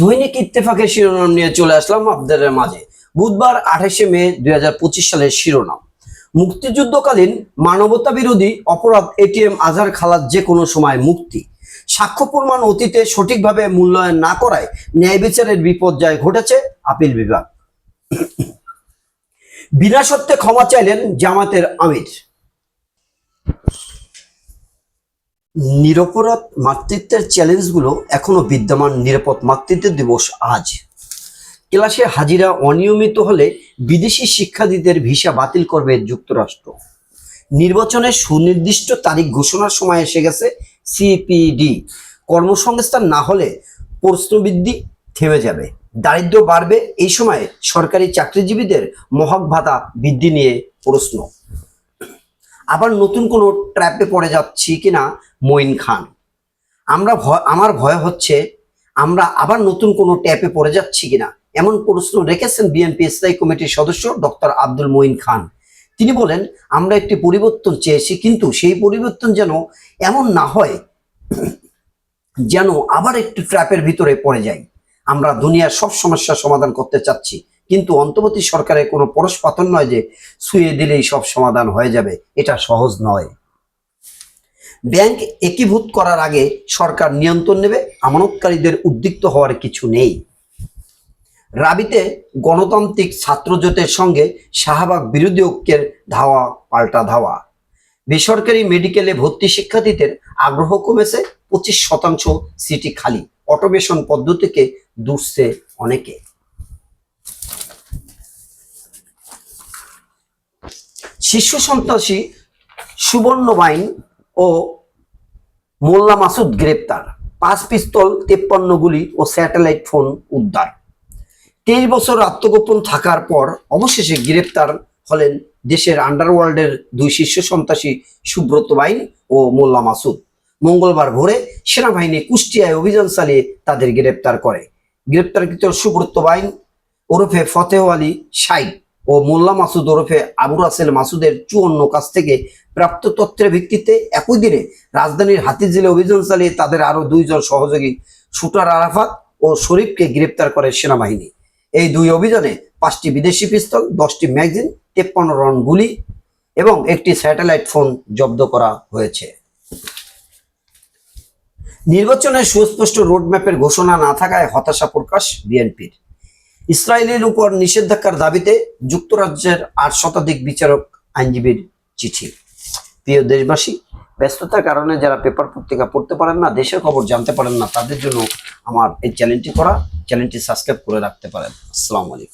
দৈনিক ইত্তেফাকের শিরোনাম নিয়ে চলে আসলাম আপনাদের মাঝে। বুধবার আঠাশে মে দুই হাজার পঁচিশ সালের শিরোনাম। মুক্তিযুদ্ধকালীন মানবতা বিরোধী অপরাধ এটিএম আজহার খালাত যে কোনো সময় মুক্তি। সাক্ষ্য প্রমাণ অতীতে সঠিকভাবে মূল্যায়ন না করায় ন্যায় বিচারের বিপর্যয় ঘটেছে আপিল বিভাগ। বিনা সত্ত্বে ক্ষমা চাইলেন জামাতের আমির। নিরপরাধ মাতৃত্বের চ্যালেঞ্জগুলো এখনও বিদ্যমান নিরাপদ মাতৃত্ব দিবস আজ। ক্লাসে হাজিরা অনিয়মিত হলে বিদেশি শিক্ষার্থীদের ভিসা বাতিল করবে যুক্তরাষ্ট্র। নির্বাচনের সুনির্দিষ্ট তারিখ ঘোষণার সময় এসে গেছে সিপিডি। কর্মসংস্থান না হলে প্রশ্নবৃদ্ধি থেমে যাবে। দারিদ্র বাড়বে, এই সময়ে সরকারি চাকরিজীবীদের মহক ভাতা বৃদ্ধি নিয়ে প্রশ্ন। আবার নতুন কোনো ট্র্যাপে পড়ে যাচ্ছি কিনা? মঈন খান। আমরা ভয়, আমার ভয় হচ্ছে আমরা আবার নতুন কোনো ট্যাপে পড়ে যাচ্ছি কিনা? এমন প্রশ্ন রেখেছেন বিএনপি স্থায়ী কমিটির সদস্য ডক্টর আব্দুল মঈন খান। তিনি বলেন, আমরা একটি পরিবর্তন চেয়েছি, কিন্তু সেই পরিবর্তন যেন এমন না হয় যেন আবার একটু ট্র্যাপের ভিতরে পড়ে যাই। আমরা দুনিয়ার সব সমস্যার সমাধান করতে চাচ্ছি। কিন্তু অন্তর্বর্তী সরকারের কোনো পরশপাতন নয় যে শুয়ে দিলেই সব সমাধান হয়ে যাবে, এটা সহজ নয়। ব্যাংক একীভূত করার আগে সরকার নিয়ন্ত্রণ নেবে, আমানতকারীদের উদ্রিক্ত হওয়ার কিছু নেই। রাবিতে গণতান্ত্রিক ছাত্রজোটের সঙ্গে শাহবাগ বিরোধী ঐক্যের ধাওয়া, পাল্টা ধাওয়া। বেসরকারি মেডিকেলে ভর্তি শিক্ষার্থীদের আগ্রহ কমেছে, পঁচিশ শতাংশ সিটি খালি। অটোমেশন পদ্ধতিকে দুষছে অনেকে। শিশু সন্ত্রাসী সুবর্ণ বাইন ও মোল্লা মাসুদ গ্রেপ্তার। পাঁচ পিস্তল, তেপ্পান্ন গুলি ও স্যাটেলাইট ফোন উদ্ধার। তেইশ বছর আত্মগোপন থাকার পর অবশেষে গ্রেপ্তার হলেন দেশের আন্ডারওয়ার্ল্ডের দুই শীর্ষ সন্ত্রাসী সুব্রত বাইন ও মোল্লা মাসুদ। মঙ্গলবার ভোরে সেনাবাহিনী কুষ্টিয়ায় অভিযান চালিয়ে তাদের গ্রেপ্তার করে। গ্রেপ্তারকৃত সুব্রত বাইন ওরফে ফতেহ আলী সাইদ ও মোল্লা মাসুদ ওরফে আবু রাসেল মাসুদের চুয়ান্ন কাছ থেকে প্রাপ্ত তথ্যের ভিত্তিতে একই দিনে রাজধানীর হাতিঝিলে অভিযান চালিয়ে তাদের আরও দুইজন সহযোগী শুটার আরাফাত ও শরীফকে গ্রেপ্তার করে সেনাবাহিনী। এই দুই অভিযানে পাঁচটি বিদেশি পিস্তল, দশটি ম্যাগজিন, তেপ্পান্ন রন গুলি এবং একটি স্যাটেলাইট ফোন জব্দ করা হয়েছে। নির্বাচনের সুস্পষ্ট রোডম্যাপের ঘোষণা না থাকায় হতাশা প্রকাশ বিএনপির। ইসরায়েলের উপর নিষেধাজ্ঞার দাবিতে যুক্তরাজ্যের আট শতাধিক বিচারক আইনজীবীর চিঠি। প্রিয় দেশবাসী, ব্যস্ততার কারণে যারা পেপার পত্রিকা পড়তে পারেন না, দেশের খবর জানতে পারেন না, তাদের জন্য আমার এই চ্যানেলটি করা, চ্যানেলটি সাবস্ক্রাইব করে রাখতে পারেন। আসসালামু আলাইকুম।